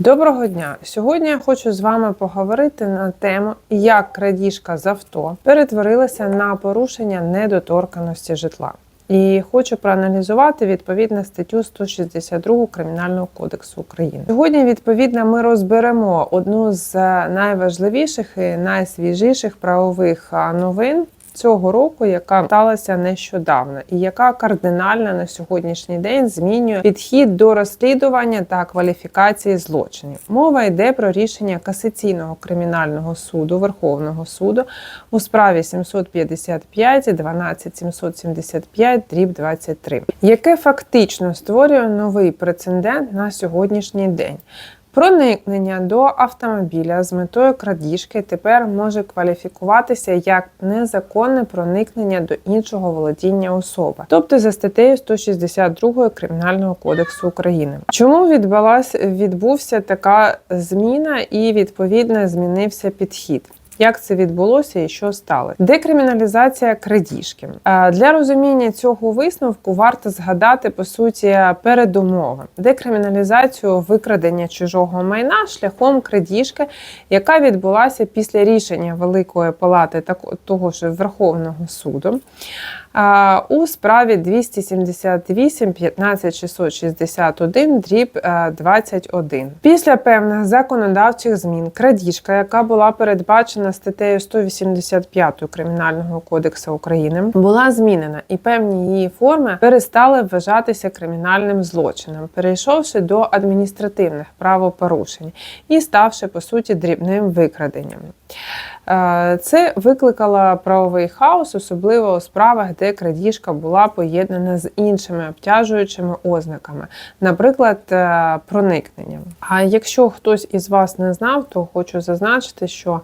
Доброго дня! Сьогодні я хочу з вами поговорити на тему, як крадіжка з авто перетворилася на порушення недоторканості житла. І хочу проаналізувати відповідно статтю 162 Кримінального кодексу України. Сьогодні, відповідно, ми розберемо одну з найважливіших і найсвіжіших правових новин. Цього року, яка сталася нещодавно, і яка кардинально на сьогоднішній день змінює підхід до розслідування та кваліфікації злочинів. Мова йде про рішення касаційного кримінального суду Верховного суду у справі 755 12 775 дріб 23, яке фактично створює новий прецедент на сьогоднішній день. Проникнення до автомобіля з метою крадіжки тепер може кваліфікуватися як незаконне проникнення до іншого володіння особи, тобто за статтею 162 Кримінального кодексу України. Чому відбулася відбувся така зміна і відповідно змінився підхід? Як це відбулося і що сталося? Декриміналізація крадіжки для розуміння цього висновку варто згадати по суті передумови декриміналізацію викрадення чужого майна шляхом крадіжки, яка відбулася після рішення Великої палати так- того ж Верховного суду. У справі 278 15 661 дріб е, 21. Після певних законодавчих змін крадіжка, яка була передбачена статтею 185 Кримінального кодексу України, була змінена, і певні її форми перестали вважатися кримінальним злочином, перейшовши до адміністративних правопорушень і ставши по суті дрібним викраденням. Е, Це викликало правовий хаос, особливо у справах, де крадіжка була поєднана з іншими обтяжуючими ознаками, наприклад, е, проникненням. А якщо хтось із вас не знав, то хочу зазначити, що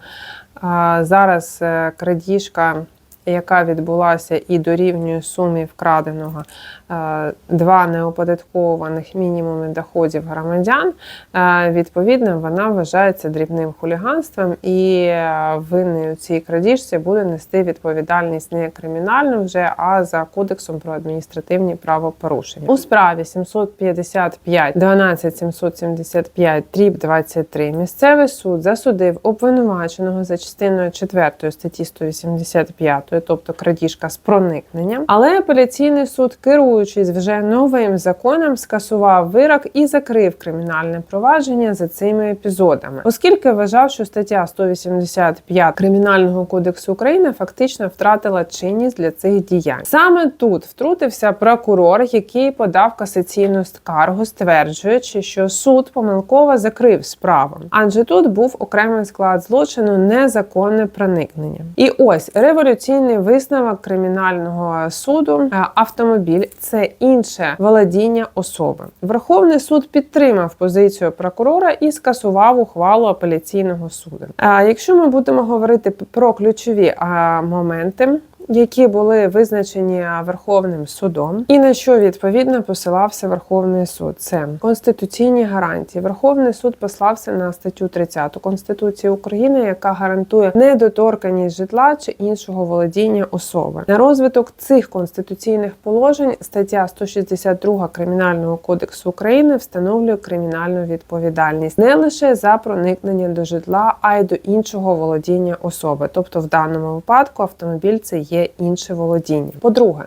е, зараз крадіжка. Яка відбулася і дорівнює сумі вкраденого е, два неоподаткованих мінімуми доходів громадян, е, відповідно, вона вважається дрібним хуліганством, і е, винний у цій крадіжці буде нести відповідальність не кримінальну вже, а за кодексом про адміністративні правопорушення. У справі 755 12 775 дріб 23 місцевий суд засудив обвинуваченого за частиною 4 статті 185 тобто крадіжка з проникненням. Але апеляційний суд, керуючись вже новим законом, скасував вирок і закрив кримінальне провадження за цими епізодами, оскільки вважав, що стаття 185 Кримінального кодексу України фактично втратила чинність для цих діянь. Саме тут втрутився прокурор, який подав касаційну скаргу, стверджуючи, що суд помилково закрив справу, адже тут був окремий склад злочину незаконне проникнення. І ось революційний висновок кримінального суду. Е, Автомобіль це інше володіння особи. Верховний суд підтримав позицію прокурора і скасував ухвалу апеляційного суду. А якщо ми будемо говорити про ключові моменти. Які були визначені Верховним судом, і на що відповідно посилався Верховний суд? Це конституційні гарантії. Верховний суд послався на статтю 30 Конституції України, яка гарантує недоторканість житла чи іншого володіння особи. На розвиток цих конституційних положень стаття 162 Кримінального кодексу України встановлює кримінальну відповідальність не лише за проникнення до житла, а й до іншого володіння особи. Тобто, в даному випадку автомобіль це є інше володіння. По-друге,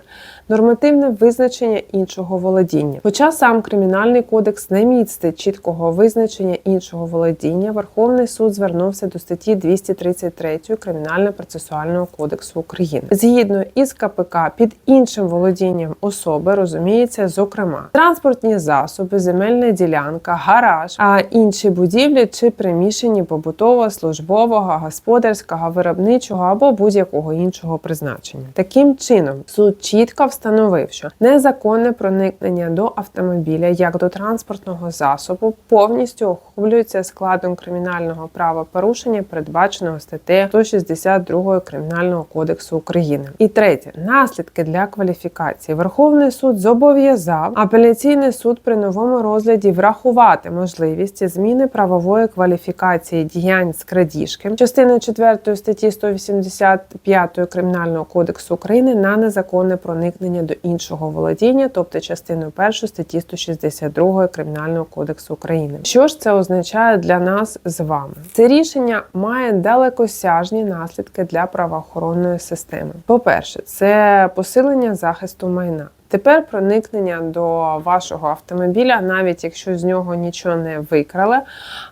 нормативне визначення іншого володіння. Хоча сам кримінальний кодекс не містить чіткого визначення іншого володіння, Верховний суд звернувся до статті 233 Кримінально-процесуального кодексу України. Згідно із КПК, під іншим володінням особи розуміється, зокрема, транспортні засоби, земельна ділянка, гараж, а інші будівлі чи приміщення побутового, службового, господарського, виробничого або будь-якого іншого призначення. Таким чином, суд чітко встановив, що незаконне проникнення до автомобіля як до транспортного засобу повністю охоплюється складом кримінального правопорушення, передбаченого статтею 162 Кримінального кодексу України. І третє наслідки для кваліфікації. Верховний суд зобов'язав апеляційний суд при новому розгляді врахувати можливість зміни правової кваліфікації діянь з крадіжки частини 4 статті 185 Кримінального кодексу України на незаконне проникнення до іншого володіння, тобто частиною 1 статті 162 Кримінального кодексу України. Що ж це означає для нас з вами? Це рішення має далекосяжні наслідки для правоохоронної системи. По-перше, це посилення захисту майна. Тепер проникнення до вашого автомобіля, навіть якщо з нього нічого не викрали,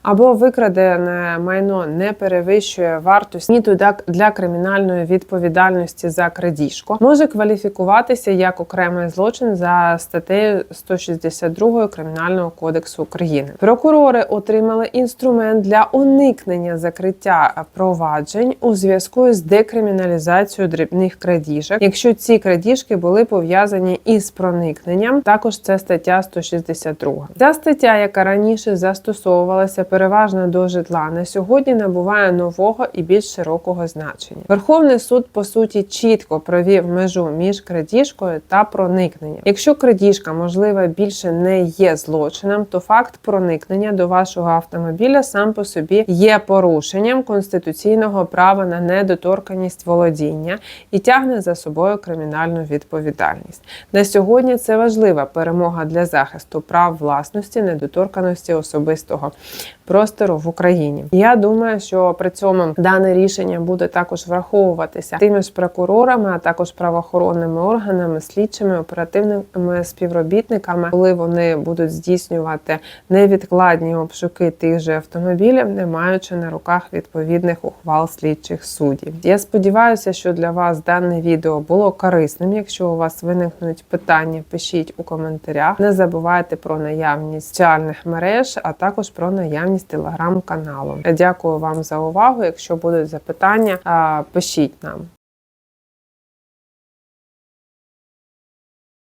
або викрадене майно не перевищує вартість для- для кримінальної відповідальності за крадіжку, може кваліфікуватися як окремий злочин за статтею 162 Кримінального кодексу України. Прокурори отримали інструмент для уникнення закриття проваджень у зв'язку з декриміналізацією дрібних крадіжок, якщо ці крадіжки були пов'язані із проникненням. Також це стаття 162. Ця стаття, яка раніше застосовувалася переважно до житла, на сьогодні набуває нового і більш широкого значення. Верховний суд по суті чітко провів межу між крадіжкою та проникненням. Якщо крадіжка, можливо, більше не є злочином, то факт проникнення до вашого автомобіля сам по собі є порушенням конституційного права на недоторканість володіння і тягне за собою кримінальну відповідальність. На сьогодні це важлива перемога для захисту прав власності, недоторканості особистого простору в Україні. Я думаю, що при цьому дане рішення буде також враховуватися тими ж прокурорами, а також правоохоронними органами, слідчими, оперативними співробітниками, коли вони будуть здійснювати невідкладні обшуки тих же автомобілів, не маючи на руках відповідних ухвал слідчих суддів. Я сподіваюся, що для вас дане відео було корисним. Якщо у вас виникнуть питання, пишіть у коментарях. Не забувайте про наявність соціальних мереж, а також про наявність телеграм-каналу. Дякую вам за увагу. Якщо будуть запитання, пишіть нам.